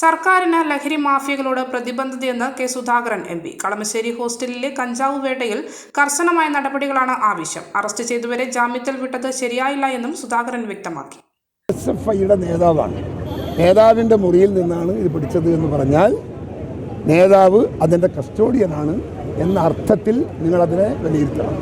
സർക്കാരിന് ലഹരി മാഫിയകളോട് പ്രതിബന്ധതയെന്ന് K Sudhakaran M P. Kalamassery ഹോസ്റ്റലിലെ കഞ്ചാവ് വേട്ടയിൽ കർശനമായ നടപടികളാണ് ആവശ്യം. അറസ്റ്റ് ചെയ്തവരെ ജാമ്യത്തിൽ വിട്ടത് ശരിയായില്ല എന്നും സുധാകരൻ വ്യക്തമാക്കി. എസ് എഫ് ഐയുടെ നേതാവാണ്. നേതാവിന്റെ മുറിയിൽ നിന്നാണ് ഇത് പിടിച്ചത് എന്ന് പറഞ്ഞാൽ നേതാവ് അതിന്റെ കസ്റ്റോഡിയനാണ് എന്ന അർത്ഥത്തിൽ നിങ്ങളതിനെ വിലയിരുത്തണം.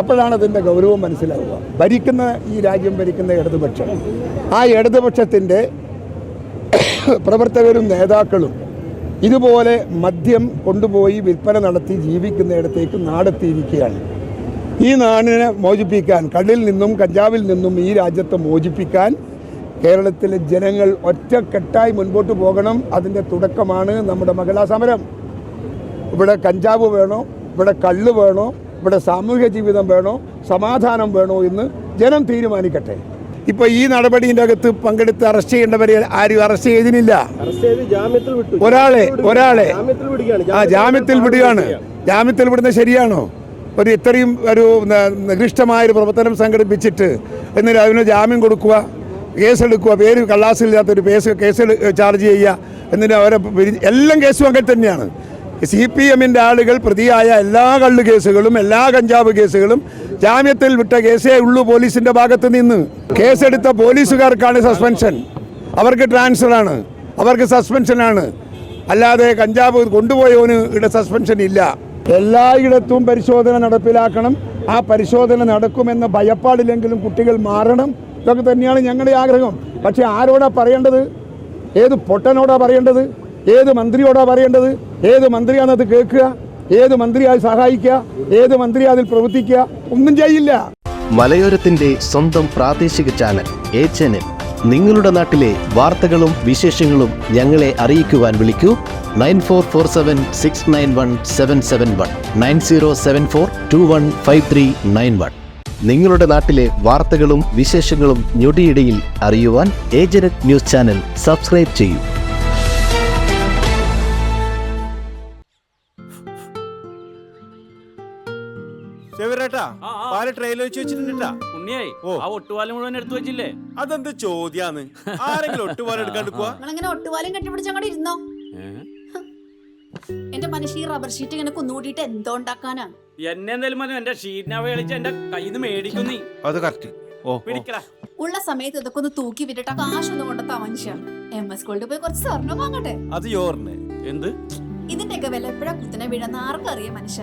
അപ്പോഴാണ് അതിന്റെ ഗൗരവം മനസ്സിലാവുക. ഭരിക്കുന്ന ഈ രാജ്യം ഭരിക്കുന്ന ഇടതുപക്ഷം. ആ ഇടതുപക്ഷത്തിന്റെ പ്രവർത്തകരും നേതാക്കളും ഇതുപോലെ മദ്യം കൊണ്ടുപോയി വിൽപ്പന നടത്തി ജീവിക്കുന്നിടത്തേക്ക് നാടെത്തിയിരിക്കുകയാണ്. ഈ നാടിനെ മോചിപ്പിക്കാൻ കള്ളിൽ നിന്നും കഞ്ചാവിൽ നിന്നും ഈ രാജ്യത്തെ മോചിപ്പിക്കാൻ കേരളത്തിലെ ജനങ്ങൾ ഒറ്റക്കെട്ടായി മുൻപോട്ട് പോകണം. അതിന്റെ തുടക്കമാണ് നമ്മുടെ മഹിളാ സമരം. ഇവിടെ കഞ്ചാവ് വേണോ? ഇവിടെ കള്ള് വേണോ? ഇവിടെ സാമൂഹ്യ ജീവിതം വേണോ? സമാധാനം വേണോ എന്ന് ജനം തീരുമാനിക്കട്ടെ. ഇപ്പോൾ ഈ നടപടിന്റെ അകത്ത് പങ്കെടുത്ത് അറസ്റ്റ് ചെയ്യേണ്ടവരെ ആരും അറസ്റ്റ് ചെയ്തിനില്ല അറസ്റ്റ് ചെയ്ത് ജാമ്യത്തിൽ വിട്ടു. ഒരാളെ ഒരാളെ. ആ ജാമ്യത്തിൽ വിടുകയാണ്. ജാമ്യത്തിൽ വിടുന്നത് ശരിയാണോ? ഒരു ഇത്രയും ഒരു നികൃഷ്ടമായ ഒരു പ്രവർത്തനം സംഘടിപ്പിച്ചിട്ട് എന്നിട്ട് അതിന് ജാമ്യം കൊടുക്കുക കേസെടുക്കുക പേര് കള്ളാസില്ലാത്തൊരു കേസ് കേസ് ചാർജ് ചെയ്യുക എന്നിട്ട് അവരെ എല്ലാം കേസും അങ്ങനെ തന്നെയാണ്. സി പി എമ്മിന്റെ ആളുകൾ പ്രതിയായ എല്ലാ കള്ളു കേസുകളും എല്ലാ കഞ്ചാവ് കേസുകളും ജാമ്യത്തിൽ വിട്ട കേസേ ഉള്ളൂ പോലീസിന്റെ ഭാഗത്ത് നിന്ന്. കേസെടുത്ത പോലീസുകാർക്കാണ് സസ്പെൻഷൻ. അവർക്ക് ട്രാൻസ്ഫറാണ് അവർക്ക് സസ്പെൻഷനാണ് അല്ലാതെ കഞ്ചാവ് കൊണ്ടുപോയവന് ഇവിടെ സസ്പെൻഷൻ ഇല്ല. എല്ലായിടത്തും പരിശോധന നടപ്പിലാക്കണം. ആ പരിശോധന നടക്കുമെന്ന ഭയപ്പാടില്ലെങ്കിലും കുട്ടികൾ മാറണം. ഇതൊക്കെ തന്നെയാണ് ഞങ്ങളുടെ ആഗ്രഹം. പക്ഷേ ആരോടാ പറയേണ്ടത്? ഏത് പൊട്ടനോടാ പറയേണ്ടത്? ഏത് മന്ത്രിയോടാ പറയേണ്ടത്? ഏത് മന്ത്രിയാണ് അത് കേൾക്കുക? ഏത് മന്ത്രി അത് സഹായിക്കുക? ഏത് മന്ത്രി അതിൽ പ്രവർത്തിക്കുക? ഒന്നും ചെയ്യില്ല. മലയോരത്തിന്റെ സ്വന്തം പ്രാദേശിക ചാനൽ എ ചാനൽ. നിങ്ങളുടെ നാട്ടിലെ വാർത്തകളും വിശേഷങ്ങളും ഞങ്ങളെ അറിയിക്കുവാൻ വിളിക്കൂ. Nine four four seven six nine one seven seven one. Nine zero seven four two one five three nine one. നിങ്ങളുടെ നാട്ടിലെ വാർത്തകളും വിശേഷങ്ങളും ഞൊടിയിടയിൽ അറിയുവാൻ ഏജനറ്റ് ന്യൂസ് ചാനൽ സബ്സ്ക്രൈബ് ചെയ്യൂ. ആ. പാൽ ട്രെയിലർ വെച്ച് വെച്ചിട്ടുണ്ടാ ഉണ്ണിയായി ആ ഒട്ടുപാലം മുഴുവൻ എടുത്തു വെച്ചില്ലേ? അതെന്ത് ചോദ്യാന്ന്? ആരെങ്കിലും ഒട്ടുപാലം എടുക്കാണ്ട് പോവാ നിങ്ങളിങ്ങനെ ഒട്ടുപാലും കെട്ടിപ്പിടിച്ച് അങ്ങോട്ട് ഇരുന്നോ? എന്റെ മനുഷ്യ ഈ റബ്ബർ ഷീറ്റ് ഇങ്ങനെ കുന്നുകൂട്ടിയിട്ട് എന്തോ ഉണ്ടാക്കാനാ? എന്നെ എന്തായാലും മതി എന്റെ ഷീറ്റിനെ കളിച്ച് എന്റെ കയ്യിൽ നിന്ന് മേടിക്കും നീ. അത് കറക്റ്റ് ഓ പിടിക്കടാ. ഉള്ള സമയത്ത് ഇതൊക്കെ ഒന്ന് തൂക്കി വിട്ടിട്ട് കാശൊന്നും കൊണ്ടെത്താ മനുഷ്യ. എം എസ് ഗോൾഡ് പോയി കുറച്ച് സ്വർണം വാങ്ങട്ടെ. അത് എന്ത്? ഇതിന്റെയൊക്കെ വില എപ്പോഴാ കുത്തനെ വീഴുന്ന ആർക്കറിയാം മനുഷ്യ.